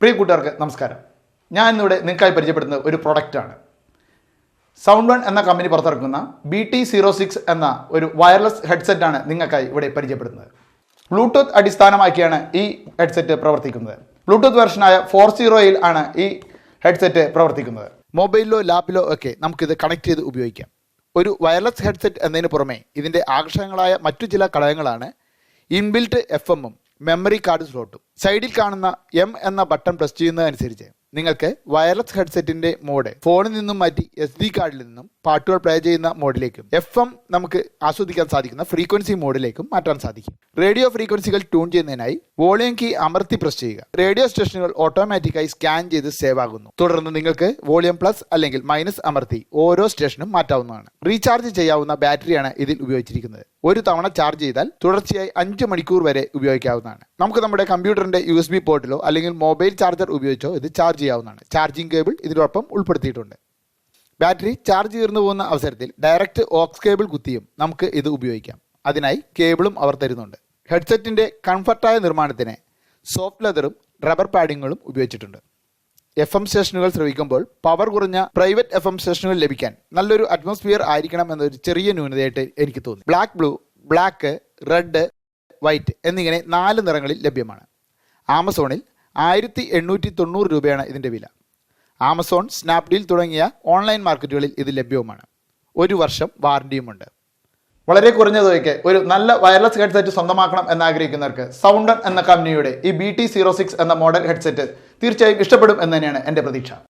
പ്രിയ കൂട്ടുകാർക്ക് നമസ്കാരം. ഞാൻ ഇന്നിവിടെ നിങ്ങൾക്കായി പരിചയപ്പെടുത്തുന്ന ഒരു പ്രൊഡക്റ്റാണ് സൗണ്ട് വൺ എന്ന കമ്പനി പുറത്തിറക്കുന്ന ബി ടി സീറോ സിക്സ് എന്ന ഒരു വയർലെസ് ഹെഡ്സെറ്റാണ് നിങ്ങൾക്കായി ഇവിടെ പരിചയപ്പെടുന്നത്. ബ്ലൂടൂത്ത് അടിസ്ഥാനമാക്കിയാണ് ഈ ഹെഡ്സെറ്റ് പ്രവർത്തിക്കുന്നത്. ബ്ലൂടൂത്ത് വെർഷനായ ഫോർ സീറോയിൽ ആണ് ഈ ഹെഡ്സെറ്റ് പ്രവർത്തിക്കുന്നത്. മൊബൈലിലോ ലാപ്പിലോ ഒക്കെ നമുക്കിത് കണക്ട് ചെയ്ത് ഉപയോഗിക്കാം. ഒരു വയർലെസ് ഹെഡ്സെറ്റ് എന്നതിന് പുറമെ ഇതിന്റെ ആകർഷണങ്ങളായ മറ്റു ചില ഘടകങ്ങളാണ് ഇൻബിൽറ്റ് എഫ് എമ്മും മെമ്മറി കാർഡ് സ്ലോട്ടും സൈഡിൽ കാണുന്ന എം എന്ന ബട്ടൺ പ്രസ് ചെയ്യുന്നതനുസരിച്ച് നിങ്ങൾക്ക് വയർലെസ് ഹെഡ്സെറ്റിന്റെ മോഡ് ഫോണിൽ നിന്നും മാറ്റി എസ് ഡി കാർഡിൽ നിന്നും പാട്ടുകൾ പ്ലേ ചെയ്യുന്ന മോഡിലേക്കും എഫ് എം നമുക്ക് ആസ്വദിക്കാൻ സാധിക്കുന്ന ഫ്രീക്വൻസി മോഡിലേക്കും മാറ്റാൻ സാധിക്കും. റേഡിയോ ഫ്രീക്വൻസികൾ ട്യൂൺ ചെയ്യുന്നതിനായി വോളിയം കീ അമർത്തി പ്രസ് ചെയ്യുക. റേഡിയോ സ്റ്റേഷനുകൾ ഓട്ടോമാറ്റിക്കായി സ്കാൻ ചെയ്ത് സേവ് ആകുന്നു. തുടർന്ന് നിങ്ങൾക്ക് വോളിയം പ്ലസ് അല്ലെങ്കിൽ മൈനസ് അമർത്തി ഓരോ സ്റ്റേഷനും മാറ്റാവുന്നതാണ്. റീചാർജ് ചെയ്യാവുന്ന ബാറ്ററിയാണ് ഇതിൽ ഉപയോഗിച്ചിരിക്കുന്നത്. ഒരു തവണ ചാർജ് ചെയ്താൽ തുടർച്ചയായി അഞ്ച് മണിക്കൂർ വരെ ഉപയോഗിക്കാവുന്നതാണ്. നമുക്ക് നമ്മുടെ കമ്പ്യൂട്ടറിന്റെ യു എസ് ബി പോർട്ടിലോ അല്ലെങ്കിൽ മൊബൈൽ ചാർജർ ഉപയോഗിച്ചോ ഇത് ചാർജ് ചെയ്യാവുന്നതാണ്. ചാർജിംഗ് കേബിൾ ഇതിനോടൊപ്പം ഉൾപ്പെടുത്തിയിട്ടുണ്ട്. ബാറ്ററി ചാർജ് തീർന്നു പോകുന്ന അവസരത്തിൽ ഡയറക്റ്റ് ഓക്സ് കേബിൾ കുത്തിയും നമുക്ക് ഇത് ഉപയോഗിക്കാം. അതിനായി കേബിളും അവർ തരുന്നുണ്ട്. ഹെഡ്സെറ്റിന്റെ കംഫർട്ടായ നിർമ്മാണത്തിന് സോഫ്റ്റ് ലെതറും റബ്ബർ പാഡിങ്ങുകളും ഉപയോഗിച്ചിട്ടുണ്ട്. എഫ് എം സ്റ്റേഷനുകൾ ശ്രമിക്കുമ്പോൾ പവർ കുറഞ്ഞ പ്രൈവറ്റ് എഫ് എം സ്റ്റേഷനുകൾ ലഭിക്കാൻ നല്ലൊരു അറ്റ്മോസ്ഫിയർ ആയിരിക്കണം എന്നൊരു ചെറിയ ന്യൂനതയായിട്ട് എനിക്ക് തോന്നി. Black blue black red white എന്നിങ്ങനെ നാല് നിറങ്ങളിൽ ലഭ്യമാണ്. ആമസോണിൽ ആയിരത്തി എണ്ണൂറ്റി തൊണ്ണൂറ് രൂപയാണ് ഇതിന്റെ വില. ആമസോൺ സ്നാപ്ഡീൽ തുടങ്ങിയ ഓൺലൈൻ മാർക്കറ്റുകളിൽ ഇത് ലഭ്യവുമാണ്. ഒരു വർഷം വാറണ്ടിയുമുണ്ട് വളരെ കുറഞ്ഞ തുകയ്ക്ക് ഒരു നല്ല വയർലെസ് ഹെഡ്സെറ്റ് സ്വന്തമാക്കണം എന്നാഗ്രഹിക്കുന്നവർക്ക് സൗണ്ടൺ എന്ന കമ്പനിയുടെ ഈ ബി ടി സീറോ സിക്സ് എന്ന മോഡൽ ഹെഡ്സെറ്റ് തീർച്ചയായും ഇഷ്ടപ്പെടും എന്ന് തന്നെയാണ് എന്റെ പ്രതീക്ഷ.